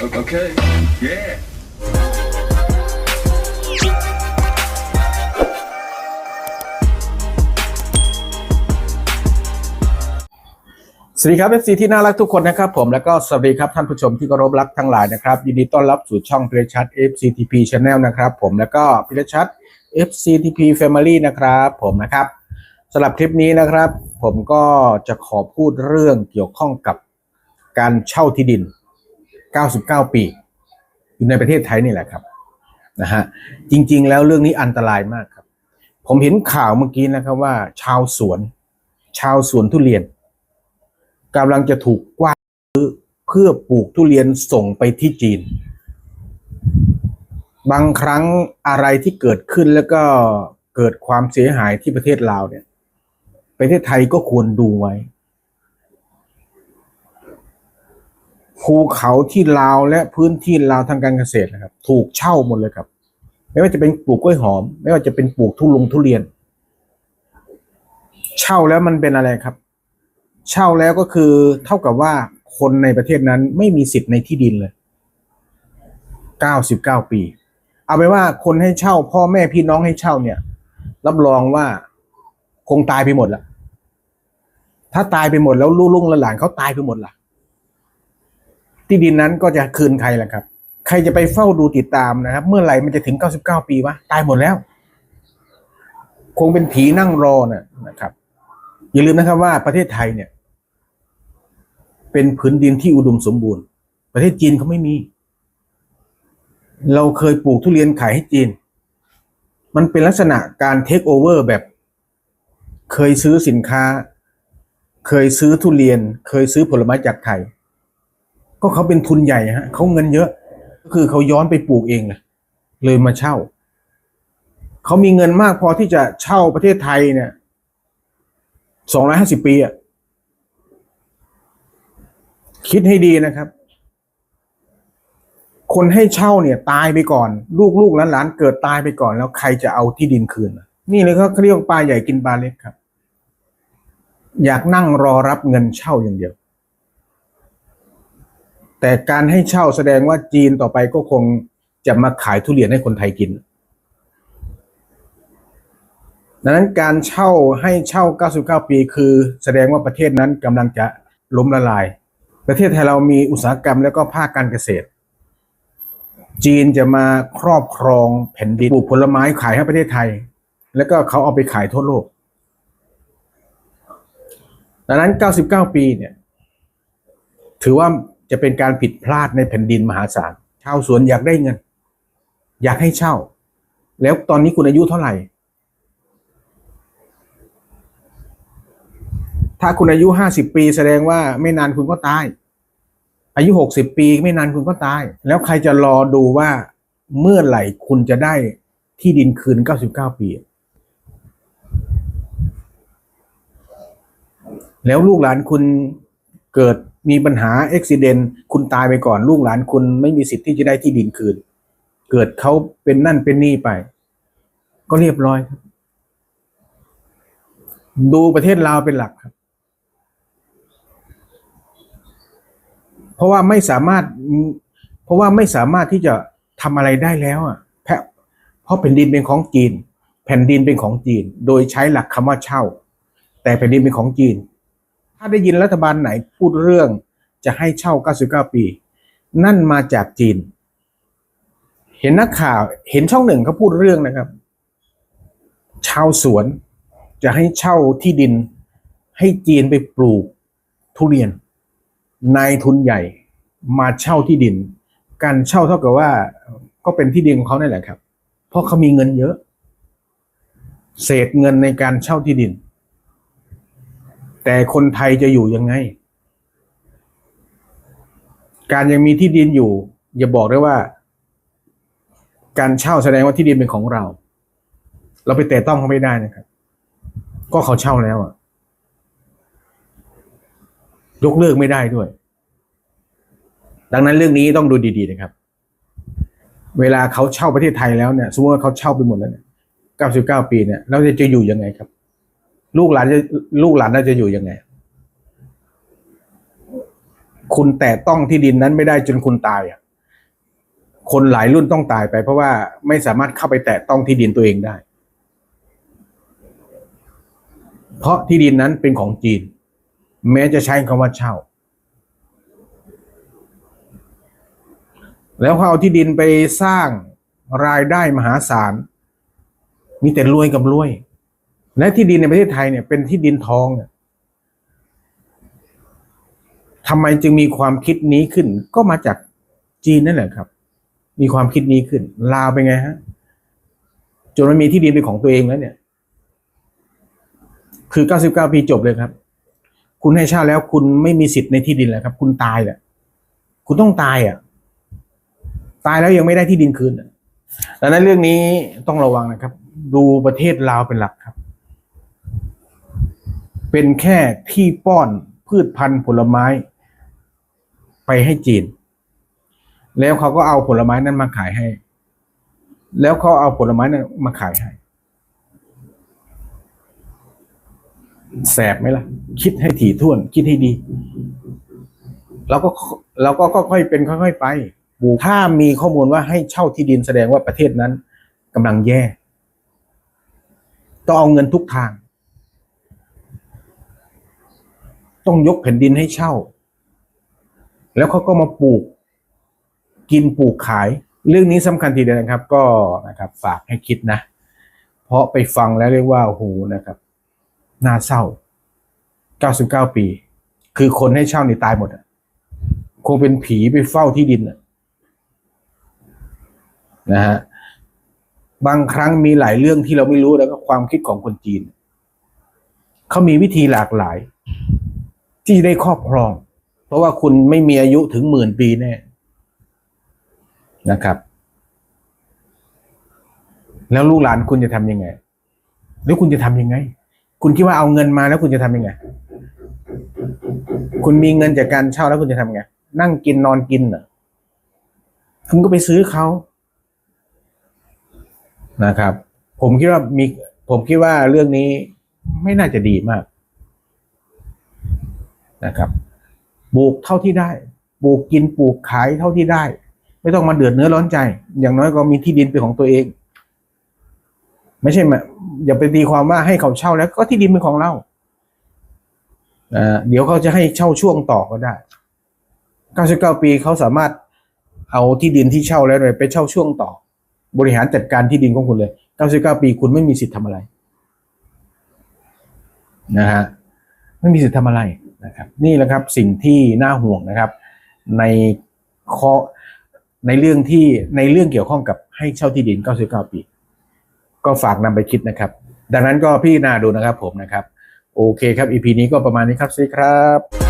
Okay. Yeah. สวัสดีครับ FC ที่น่ารักทุกคนนะครับผมแล้วก็สวัสดีครับท่านผู้ชมที่เคารพรักทั้งหลายนะครับ ยินดีต้อนรับสู่ช่องพิรชัด FCTP Channel นะครับผมแล้วก็พิรชัด FCTP Family นะครับผมนะครับสำหรับคลิปนี้นะครับ ผมก็จะขอพูดเรื่องเกี่ยวข้องกับการเช่าที่ดิน 99 ปี อยู่ในประเทศไทยนี่แหละครับนะฮะจริง ๆ แล้วเรื่องนี้อันตรายมากครับ ผมเห็นข่าวเมื่อกี้นะครับว่า ชาวสวน ชาวสวนทุเรียนกำลังจะถูกกว้านซื้อเพื่อปลูกทุเรียนส่งไปที่จีน บางครั้งอะไรที่เกิดขึ้นแล้วก็เกิดความเสียหายที่ประเทศลาวเนี่ย ประเทศไทยก็ควรดูไว้ ภูเขาที่ลาวและพื้นที่ลาวทางการเกษตรนะครับ ถูกเช่าหมดเลยครับ ไม่ว่าจะเป็นปลูกกล้วยหอม ไม่ว่าจะเป็นปลูกทุลงทุเรียน เช่าแล้วมันเป็นอะไรครับ เช่าแล้วก็คือเท่ากับว่าคนในประเทศนั้นไม่มีสิทธิ์ในที่ดินเลย99ปี เอาไปว่าคนให้เช่า พ่อแม่พี่น้องให้เช่าเนี่ย รับรองว่าคงตายไปหมดละถ้าตายไปหมดแล้วลูกลุงหลานเขาตายไปหมดล่ะ ที่ดินนั้นก็จะคืนใครล่ะครับ ใครจะไปเฝ้าดูติดตามนะครับ เมื่อไหร่มันจะถึง 99 ปีวะตายหมดแล้ว คงเป็นผีนั่งรอน่ะนะครับ อย่าลืมนะครับว่าประเทศไทยเนี่ย เป็นพื้นดินที่อุดมสมบูรณ์ ประเทศจีนเขาไม่มี เราเคยปลูกทุเรียนขายให้จีน มันเป็นลักษณะการเทคโอเวอร์แบบ เคยซื้อสินค้า เคยซื้อทุเรียน เคยซื้อผลไม้จากไทย ก็เขาเป็นทุนใหญ่ฮะเขาเงินเยอะ ก็คือเขาย้อนไปปลูกเองเลยเลยมาเช่า เขามีเงินมากพอที่จะเช่าประเทศไทยเนี่ยสองร้อยห้าสิบปีอะคิดให้ดีนะครับ คนให้เช่าเนี่ย ตายไปก่อน ลูกลูกหลานๆเกิดตายไปก่อน แล้วใครจะเอาที่ดินคืน นี่เลยเขาเรียกปลาใหญ่กินปลาเล็กครับ อยากนั่งรอรับเงินเช่าอย่างเดียว แต่การให้เช่าแสดงว่าจีนต่อไปก็คงจะมาขายทุเรียนให้คนไทยกิน ดังนั้นการเช่าให้เช่า 99 ปี คือแสดงว่าประเทศนั้นกำลังจะล้มละลาย ประเทศไทยเรามีอุตสาหกรรมแล้วก็ภาคการเกษตร จีนจะมาครอบครองแผ่นดินปลูกผลไม้ขายให้ประเทศไทย แล้วก็เขาเอาไปขายทั่วโลก ดังนั้น 99 ปีเนี่ย ถือว่า จะเป็นการผิดพลาดในแผ่นดินมหาศาลชาวสวนอยากได้เงิน อยากให้เช่า แล้วตอนนี้คุณอายุเท่าไหร่ ถ้าคุณอายุ50ปีแสดงว่าไม่นานคุณก็ตาย อายุ60ปีไม่นานคุณก็ตาย แล้วใครจะรอดูว่าเมื่อไหร่คุณจะได้ที่ดินคืน99ปี แล้วลูกหลานคุณเกิด มีปัญหาอุบิเหตุคุณตายไปก่อนลูกหลานคุณไม่มีสิทธิ์ที่จะได้ที่ดินคืน เกิดเขาเป็นนั่นเป็นนี่ไป ก็เรียบร้อยครับ ดูประเทศลาวเป็นหลักครับ เพราะว่าไม่สามารถ เพราะว่าไม่สามารถที่จะทำอะไรได้แล้วอะแพะเพราะแผ่นดินเป็นของจีน แผ่นดินเป็นของจีน โดยใช้หลักคำว่าเช่า แต่แผ่นดินเป็นของจีน ถ้าได้ยินรัฐบาลไหนพูดเรื่องจะให้เช่า 99 ปี นั่นมาจากจีน เห็นนักข่าวเห็นช่องหนึ่งเขาพูดเรื่องนะครับ ชาวสวนจะให้เช่าที่ดิน ให้จีนไปปลูกทุเรียนนายทุนใหญ่มาเช่าที่ดิน การเช่าเท่ากับว่าก็เป็นที่ดินของเขานั่แหละครับ เพราะเขามีเงินเยอะ เศษเงินในการเช่าที่ดิน แต่คนไทยจะอยู่ยังไง การยังมีที่ดินอยู่ อย่าบอกได้ว่า การเช่าแสดงว่าที่ดินเป็นของเรา เราไปแตะต้องเขาไม่ได้นะครับ ก็เขาเช่าแล้วอะ ยกเลิกไม่ได้ด้วย ดังนั้นเรื่องนี้ต้องดูดี ๆ นะครับ เวลาเขาเช่าประเทศไทยแล้วเนี่ยสมมติว่าเขาเช่าไปหมดแล้วเนี่ยเก้าสิบเก้าปีเนี่ยเราจะอยู่ยังไงครับ ลูกหลานจะลูกหลานน่าจะอยู่ยังไง คุณแตะต้องที่ดินนั้นไม่ได้จนคุณตายอะคนหลายรุ่นต้องตายไป เพราะว่าไม่สามารถเข้าไปแตะต้องที่ดินตัวเองได้ เพราะที่ดินนั้นเป็นของจีน แม้จะใช้คำว่าเช่า แล้วเขาเอาที่ดินไปสร้างรายได้มหาศาล มีแต่รวยกับรวย และที่ดินในประเทศไทยเนี่ยเป็นที่ดินทองเนี่ยทำไมจึงมีความคิดนี้ขึ้น ก็มาจากจีนนั่นแหละครับ มีความคิดนี้ขึ้น ลาวเป็นไงฮะจนมันมีที่ดินเป็นของตัวเองแล้วเนี่ย คือ 99 ปีจบเลยครับ คุณให้เช่าแล้วคุณไม่มีสิทธิ์ในที่ดินแล้วครับ คุณตายแหละคุณต้องตายอะ ตายแล้วยังไม่ได้ที่ดินคืนอะดังนั้นเรื่องนี้ต้องระวังนะครับ ดูประเทศลาวเป็นหลักครับ เป็นแค่ที่ป้อนพืชพันธุ์ผลไม้ไปให้จีน แล้วเขาก็เอาผลไม้นั้นมาขายให้ แล้วเขาเอาผลไม้นั้นมาขายให้ แสบไหมล่ะ คิดให้ถี่ถ้วน คิดให้ดีแล้วก็เราก็ค่อยๆเป็นค่อยๆไปถ้ามีข้อมูลว่าให้เช่าที่ดินแสดงว่าประเทศนั้นกำลังแย่ ต้องเอาเงินทุกทาง ต้องยกแผ่นดินให้เช่า แล้วเขาก็มาปลูก กินปลูกขาย เรื่องนี้สำคัญทีเดียวนะครับ ก็นะครับฝากให้คิดนะ เพราะไปฟังแล้วเรียกว่าโอ้โหนะครับน่าเศร้า 99 ปี คือคนให้เช่านี่ตายหมดอะคงเป็นผีไปเฝ้าที่ดินอะนะฮะบางครั้งมีหลายเรื่องที่เราไม่รู้แล้วก็ความคิดของคนจีน เขามีวิธีหลากหลาย ที่ได้ครอบครอง เพราะว่าคุณไม่มีอายุถึงหมื่นปีแน่นะครับ แล้วลูกหลานคุณจะทำยังไง แล้วคุณจะทำยังไง คุณคิดว่าเอาเงินมาแล้วคุณจะทำยังไง คุณมีเงินจากการเช่าแล้วคุณจะทำยังไง นั่งกินนอนกินเหรอคุณก็ไปซื้อเขานะครับ ผมคิดว่ามี ผมคิดว่าเรื่องนี้ไม่น่าจะดีมาก นะครับปลูกเท่าที่ได้ปลูกกินปลูกขายเท่าที่ได้ ไม่ต้องมาเดือดเนื้อร้อนใจ อย่างน้อยก็มีที่ดินเป็นของตัวเอง ไม่ใช่มาอย่าไปตีความว่าให้เขาเช่าแล้วก็ที่ดินเป็นของเราเดี๋ยวเขาจะให้เช่าช่วงต่อก็ได้ 99 ปีเขาสามารถเอาที่ดินที่เช่าแล้วไปเช่าช่วงต่อ บริหารจัดการที่ดินของคุณเลย 99 ปีคุณไม่มีสิทธิ์ทำอะไร นะฮะ ไม่มีสิทธิ์ทำอะไร นะครับนี่แหละครับสิ่งที่น่าห่วงนะครับ ในข้อในเรื่องที่ในเรื่องเกี่ยวข้องกับให้เช่าที่ดิน 99 ปี ก็ฝากนำไปคิดนะครับ ดังนั้นก็พี่นาดูนะครับผมนะครับ โอเคครับ EP นี้ก็ประมาณนี้ครับสวัสดีครับ